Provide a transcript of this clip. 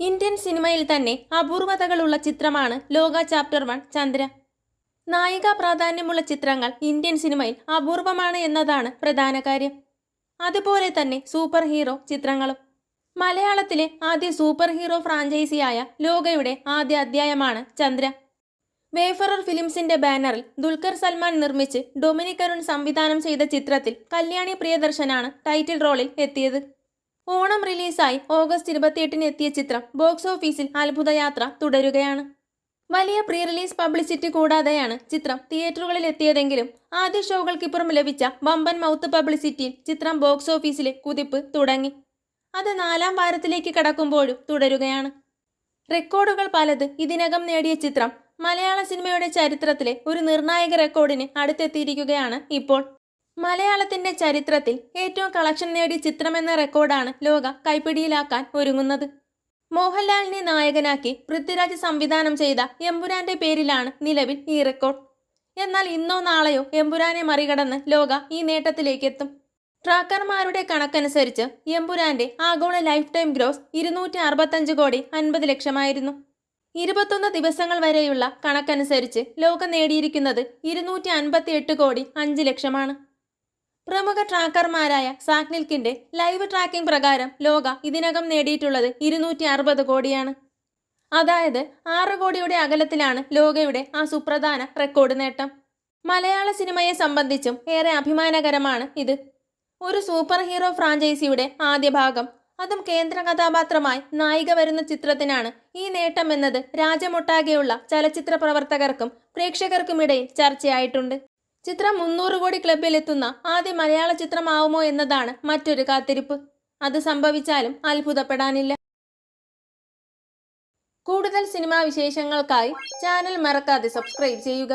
Indian സിനിമയിൽ തന്നെ അപൂർവതകളുള്ള ചിത്രമാണ് ലോക ചാപ്റ്റർ വൺ ചന്ദ്ര. നായിക പ്രാധാന്യമുള്ള ചിത്രങ്ങൾ ഇന്ത്യൻ സിനിമയിൽ അപൂർവമാണ് എന്നതാണ് പ്രധാന കാര്യം. അതുപോലെ തന്നെ സൂപ്പർ ഹീറോ ചിത്രങ്ങളും. മലയാളത്തിലെ ആദ്യ സൂപ്പർ ഹീറോ ഫ്രാഞ്ചൈസിയായ ലോകയുടെ ആദ്യ അധ്യായമാണ് ചന്ദ്ര. വേഫറർ ഫിലിംസിന്റെ ബാനറിൽ ദുൽഖർ സൽമാൻ നിർമ്മിച്ച് ഡൊമിനിക് അരുൺ സംവിധാനം ചെയ്ത ചിത്രത്തിൽ കല്യാണി പ്രിയദർശനാണ് ടൈറ്റിൽ റോളിൽ എത്തിയത്. ഓണം റിലീസായി ഓഗസ്റ്റ് ഇരുപത്തിയെട്ടിന് എത്തിയ ചിത്രം ബോക്സ് ഓഫീസിൽ അത്ഭുതയാത്ര തുടരുകയാണ്. വലിയ പ്രീ റിലീസ് പബ്ലിസിറ്റി കൂടാതെയാണ് ചിത്രം തിയേറ്ററുകളിൽ എത്തിയതെങ്കിലും ആദ്യ ഷോകൾക്കിപ്പുറം ലഭിച്ച വമ്പൻ മൗത്ത് പബ്ലിസിറ്റിയിൽ ചിത്രം ബോക്സ് ഓഫീസിലെ കുതിപ്പ് തുടങ്ങി. അത് നാലാം വാരത്തിലേക്ക് കടക്കുമ്പോഴും തുടരുകയാണ്. റെക്കോർഡുകൾ പലത് ഇതിനകം നേടിയ ചിത്രം. മലയാള സിനിമയുടെ ചരിത്രത്തിലെ ഒരു നിർണായക റെക്കോർഡിന് അടുത്തെത്തിയിരിക്കുകയാണ് ഇപ്പോൾ. മലയാളത്തിന്റെ ചരിത്രത്തിൽ ഏറ്റവും കളക്ഷൻ നേടിയ ചിത്രമെന്ന റെക്കോർഡാണ് ലോക കൈപ്പിടിയിലാക്കാൻ ഒരുങ്ങുന്നത്. മോഹൻലാലിനെ നായകനാക്കി പൃഥ്വിരാജ് സംവിധാനം ചെയ്ത എമ്പുരാന്റെ പേരിലാണ് നിലവിൽ ഈ റെക്കോർഡ്. എന്നാൽ ഇന്നോ നാളെയോ എമ്പുരാനെ മറികടന്ന് ലോക ഈ നേട്ടത്തിലേക്കെത്തും. ട്രാക്കർമാരുടെ കണക്കനുസരിച്ച് എമ്പുരാന്റെ ആഗോള ലൈഫ് ടൈം ഗ്രോസ് ഇരുന്നൂറ്റി അറുപത്തഞ്ച് കോടി അൻപത് ലക്ഷമായിരുന്നു. ഇരുപത്തൊന്ന് ദിവസങ്ങൾ വരെയുള്ള കണക്കനുസരിച്ച് ലോകം നേടിയിരിക്കുന്നത് ഇരുന്നൂറ്റി അൻപത്തി എട്ട് കോടി അഞ്ച് ലക്ഷമാണ്. പ്രമുഖ ട്രാക്കർമാരായ സാക്നിൽക്കിന്റെ ലൈവ് ട്രാക്കിംഗ് പ്രകാരം ലോക ഇതിനകം നേടിയിട്ടുള്ളത് ഇരുന്നൂറ്റി അറുപത് കോടിയാണ്. അതായത് ആറ് കോടിയുടെ അകലത്തിലാണ് ലോകയുടെ ആ സുപ്രധാന റെക്കോർഡ് നേട്ടം. മലയാള സിനിമയെ സംബന്ധിച്ചും ഏറെ അഭിമാനകരമാണ് ഇത്. ഒരു സൂപ്പർ ഹീറോ ഫ്രാഞ്ചൈസിയുടെ ആദ്യ ഭാഗം അതും കേന്ദ്ര കഥാപാത്രമായി നായിക വരുന്ന ചിത്രത്തിനാണ് ഈ നേട്ടം എന്നത് രാജ്യമൊട്ടാകെയുള്ള ചലച്ചിത്ര പ്രവർത്തകർക്കും പ്രേക്ഷകർക്കുമിടയിൽ ചർച്ചയായിട്ടുണ്ട്. ചിത്രം മുന്നൂറ് കോടി ക്ലബിലെത്തുന്ന ആദ്യ മലയാള ചിത്രമാവുമോ എന്നതാണ് മറ്റൊരു കാത്തിരിപ്പ്. അത് സംഭവിച്ചാലും അത്ഭുതപ്പെടാനില്ല. കൂടുതൽ സിനിമാ വിശേഷങ്ങൾക്കായി ചാനൽ മറക്കാതെ സബ്സ്ക്രൈബ് ചെയ്യുക.